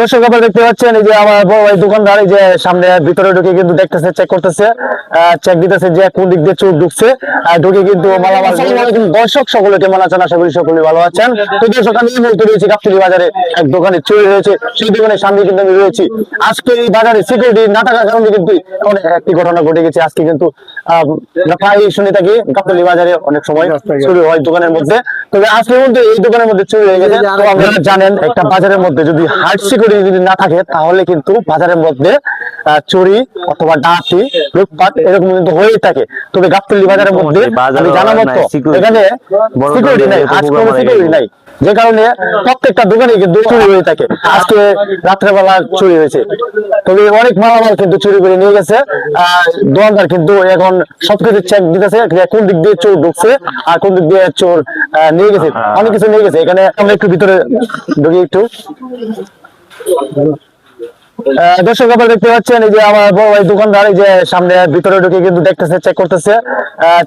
দর্শক আপনারা দেখতে পাচ্ছেন এই যে আমার বড় ভাই দোকানদার এই যে সামনে ভিতরে ঢুকে কিন্তু দেখতেছে চেক করতেছে চেক দিতেছে যে কোন দিক দিয়ে চোর ঢুকছে ঢুকে কিন্তু মালামাল দর্শক সকলে কেমন আছেন? আশা করি সকলে ভালো আছেন। তো দর্শক আমি মুহূর্তে রয়েছি গাবতলী বাজারে। এক দোকানে চুরি হয়েছে সেই দোকানের সামনে কিন্তু আমি রয়েছি। আজকে এই বাজারে সিকিউরিটি না থাকার কারণে কিন্তু অনেক একটি ঘটনা ঘটে গেছে। আজকে কিন্তু আহ, প্রায় শুনে থাকি গাবতলী বাজারে অনেক সময় চুরি হয় দোকানের মধ্যে। তবে আসলে কিন্তু এই দোকানের মধ্যে চুরি হয়ে গেছে তো আপনারা জানেন একটা বাজারের মধ্যে যদি হার্ড সিকিউরিটি যদি না থাকে তাহলে কিন্তু বাজারের মধ্যে আহ, চুরি অথবা ডাকাতি লুটপাট এরকম কিন্তু হয়েই থাকে। তবে গাবতলি বাজারের মধ্যে আমি জানা মতো এখানে সিকিউরিটি নাই আজকে আজ কোনো সিকিউরিটি নাই। যে কারণে প্রত্যেকটা দোকানে কিন্তু চুরি হয়ে থাকে। আজকে রাত্রেবেলা চুরি হয়েছে। তবে অনেক মালামাল কিন্তু চুরি করে নিয়ে গেছে। দোকানদার কিন্তু এখন সবকিছু চেক দিতেছে কোন দিক দিয়ে চোর ঢুকছে আর কোন দিক দিয়ে চোর নিয়ে গেছে। অনেক কিছু নিয়ে গেছে। এখানে একটু ভিতরে ঢুকি একটু। দর্শক আপনারা দেখতে পাচ্ছেন এই যে আমার বড় ভাই দোকানদার এই যে সামনে ভিতরে ঢুকে কিন্তু দেখতেছে চেক করতেছে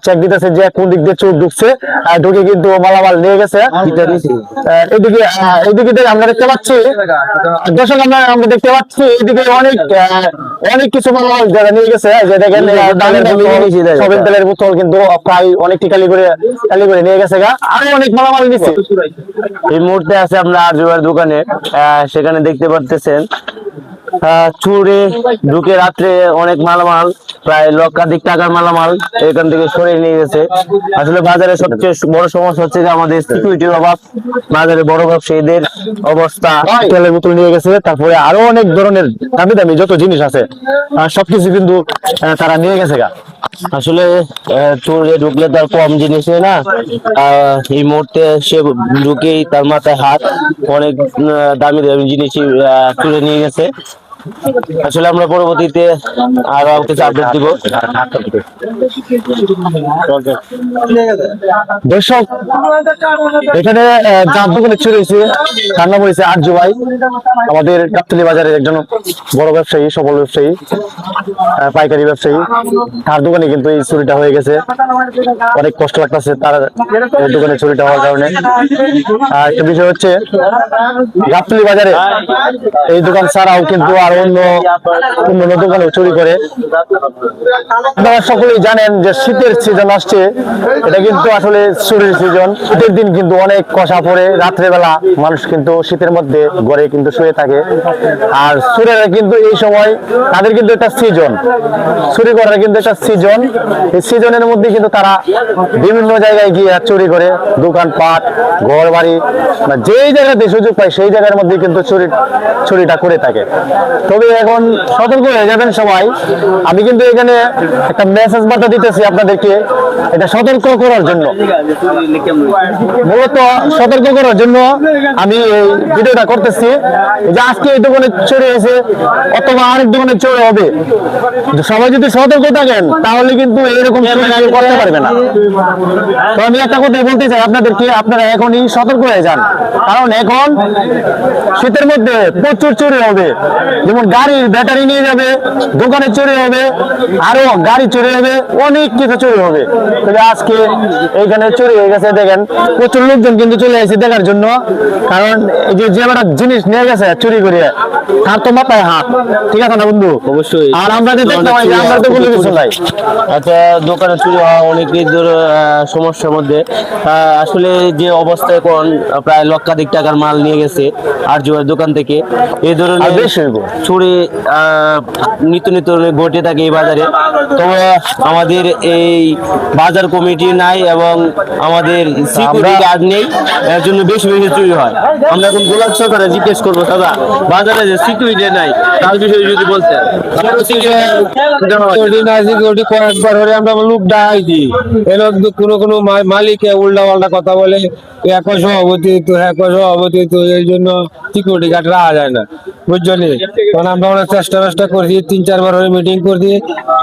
চেক দিতেছে যে কোন দিক দিয়ে চোর ঢুকছে আর ঢুকে কিন্তু মালামাল নিয়ে গেছে। এদিকে এদিকে আমরা দেখতে পাচ্ছি দর্শক আমরা আমরা দেখতে পাচ্ছি এদিকে অনেক অনেক কিছু মালামাল যারা নিয়ে গেছে যে দেখেন বোতল, তেলের বোতল কিন্তু প্রায় অনেকটি কালি করে কালি করে নিয়ে গেছে গা। আরও অনেক মালামাল নিচ্ছে এই মুহূর্তে আছে আমরা আরজুয়ার দোকানে আহ, সেখানে দেখতে পারতেছেন চুরে ঢুকে রাত্রে অনেক মালামাল, প্রায় লক্ষাধিক টাকার মালামাল এখান থেকে সরিয়ে নিয়ে গেছে। আসলে বাজারে সবচেয়ে বড় সমস্যা হচ্ছে যে আমাদের সিকিউরিটির অভাব, বাজারে বড় ব্যবসায়ীদের অবস্থা তেলের বোতল নিয়ে গেছে, তারপরে আরও অনেক ধরনের দামি দামি যত জিনিস আছে সবকিছু কিন্তু তারা নিয়ে গেছে গা। আসলে চোরে ঢুকলে তার কম জিনিস না। এই মুহূর্তে সে ঢুকেই তার মাথায় হাত, অনেক দামি দামি জিনিস চুরে নিয়ে গেছে। আসলে আমরা পরবর্তীতে আরও কিছু আপডেট দিব। দর্শক, এখানে যার দোকানে হয়েছে তার নাম হয়েছে ভাই। আমাদের গাবতলী বাজারের একজন বড় ব্যবসায়ী, সফল ব্যবসায়ী পাইকারি ব্যবসায়ী। তার দোকানে কিন্তু এই চুরিটা হয়ে গেছে। অনেক কষ্ট লাগতেছে তার দোকানে চুরিটা হওয়ার কারণে। আর একটা বিষয় হচ্ছে, গাবতলী বাজারে এই দোকান ছাড়াও কিন্তু আর অন্য অন্য অন্য দোকানে চুরি করে। আপনারা সকলেই জানেন যে শীতের সিজন আসছে। এটা কিন্তু আসলে চুরির সিজন শীতের দিন কিন্তু অনেক কষা পড়ে। রাত্রেবেলা মানুষ কিন্তু শীতের মধ্যে ঘরে কিন্তু শুয়ে থাকে। আর চুরেরা কিন্তু এই সময় তাদের কিন্তু একটা সিজন চুরি করার কিন্তু একটা সিজন এই সিজনের মধ্যে কিন্তু তারা বিভিন্ন জায়গায় গিয়ে চুরি করে। দোকানপাট ঘর বাড়ি যেই জায়গাতে সুযোগ পায় সেই জায়গার মধ্যে কিন্তু চুরি চুরিটা করে থাকে। তবে এখন সতর্ক হয়ে যাবেন সবাই। আমি কিন্তু এখানে একটা মেসেজ বার্তা দিতেছি আপনাদেরকে, এটা সতর্ক করার জন্য। মূলত সতর্ক করার জন্য আমি এই ভিডিওটা করতেছি। যে আজকে এই দোকানে চুরি হয়েছে অথবা আরেক দোকানে চুরি হবে। সবাই যদি সতর্ক থাকেন, তাহলে কিন্তু এরকম করতে পারবে না। তো আমি একটা কথা বলতে চাই আপনাদেরকে, আপনারা এখনই সতর্ক হয়ে যান। কারণ এখন শীতের মধ্যে প্রচুর চুরি হবে। যেমন গাড়ির ব্যাটারি নিয়ে যাবে দোকানে চুরি হবে আরও গাড়ি চুরি হবে অনেক কিছু চুরি হবে তবে আজকে এইখানে চুরি হয়ে গেছে দেখেন প্রচুর লোকজন কিন্তু চলে আসছে দেখার জন্য। কারণ এই যে যে একটা জিনিস নিয়ে গেছে চুরি করে তার তো মাথায় হাত। ঠিক আছে না বন্ধু? অবশ্যই। আর আমরা যে দেখতে পাই আমরা তো কোনো কিছু নাই আচ্ছা দোকানে চুরি হওয়া অনেকই সমস্যার মধ্যে। আসলে যে অবস্থায় এখন প্রায় লক্ষাধিক টাকার মাল নিয়ে গেছে আর জুয়ার দোকান থেকে। এই ধরনের বেশি চুরি নিত্য নিত্য ঘটে থাকে এই বাজারে। তবে আমাদের এই বাজার কমিটি নাই এবং আমাদের সিকিউরিটি গার্ড নেই এর জন্য বেশি বেশি চুরি হয়। আমরা এখন গোলাপ সরকারে জিজ্ঞেস করব দাদা বাজারে যে সিকিউরিটি নাই তার বিষয়ে যদি বলতে সিকিউরিটি কয়েকবার আমরা লোক ডাকাইছি এলো কোনো কোনো মা- মালিকে উল্টা পাল্টা কথা বলে এক সভাপতি তো এক সভাপতি তো এই জন্য সিকিউরিটি গার্ড রাখা যায় না। বুঝছ আমরা অনেক চেষ্টা চেষ্টা করছি তিন চারবার হয়ে মিটিং করছি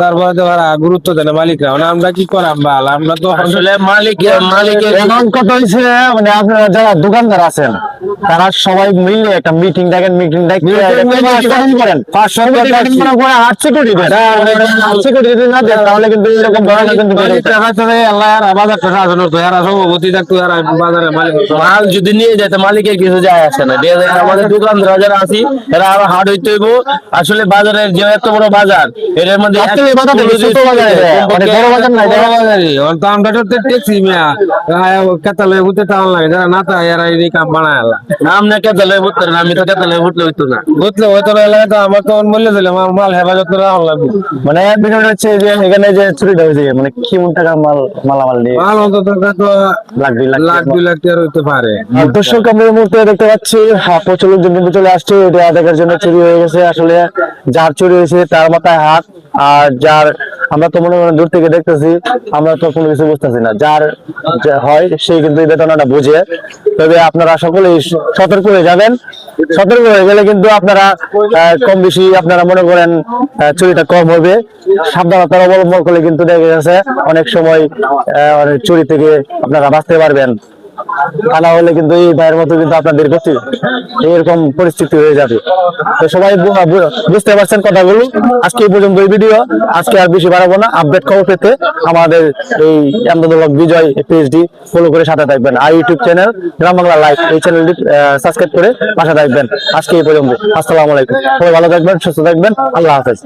তারপরে তো গুরুত্ব দেয় না মালিকরা। মানে আমরা কি করাম বাল? আমরা তো আসলে মালিক মালিকের এখন কথা হয়েছে মানে আপনারা যারা দোকানদার আছেন তারা সবাই মিলে একটা মিটিং ডাকেন মিটিং ডাকেন পাঁচশো না দেন তাহলে কিন্তু এরকম ধরনের কিন্তু। মাল যদি নিয়ে যায় মালিকের কিছু যায় আসে না। আমাদের দোকানদার যারা আছি এরা আরও হার্ড হইতে হইব। আসলে বাজারের যে এত বড় বাজার এটার মধ্যে আসলে এই বাজারটা কি ছোট বাজার বড় বাজার না বড় বাজারই। ওর তো আমরা তো মিয়া। কেতালে উঠতে টাউন লাগে যারা না তা এরা এই কাম বানায় আল্লাহ। আমরা কেতালে উঠতে না আমি তো কেতালে উঠলে হইতো না। বুঝলে হয়তো না এলাকায় তো আমার তো মূল্য দিলে আমার মাল হেফাজত করে রাখা লাগবে। মানে বিষয়টা হচ্ছে যে এখানে যে চুরিটা হয়েছে মানে টাকা মাল মালামাল মাল অন্তত তো লাখ দুই লাখ লাখ দুই লাখ টাকার হইতে পারে। দর্শক আমরা এই মুহূর্তে দেখতে পাচ্ছি প্রচুর লোকজন চলে আসছে এটা দেখার জন্য চুরি হয়ে গেছে। আসলে, যার চুরি হয়েছে তার মাথায় হাত, আর যার, আমরা তো মনে দূর থেকে দেখতেছি, আমরা তো কোনো কিছু বুঝতেছি না। যার হয় সেই কিন্তু এই বেতনটা বুঝে। তবে আপনারা সকলেই সতর্ক হয়ে যাবেন। সতর্ক হয়ে গেলে কিন্তু আপনারা কম বেশি আপনারা মনে করেন চুরিটা কম হবে। সাবধানতার অবলম্বন করলে কিন্তু দেখা গেছে, অনেক সময় চুরি থেকে আপনারা বাঁচতে পারবেন। তা হলে কিন্তু এই ভাইয়ের মতো কিন্তু আপনাদের গতি এরকম পরিস্থিতি হয়ে যাবে। তো সবাই বুঝতে পারছেন কথাগুলো? আজকে এই পর্যন্ত এই ভিডিও আজকে আর বেশি বাড়াবো না। আপডেট খবর পেতে আমাদের এই আন্দোলক বিজয় পিএইচডি ফলো করে সাথে থাকবেন। আর YouTube channel Gram Bangla live এই চ্যানেলটি সাবস্ক্রাইব করে পাশে থাকবেন। আজকে এই পর্যন্ত। আসসালামু আলাইকুম। সবাই ভালো থাকবেন, সুস্থ থাকবেন। আল্লাহ হাফেজ।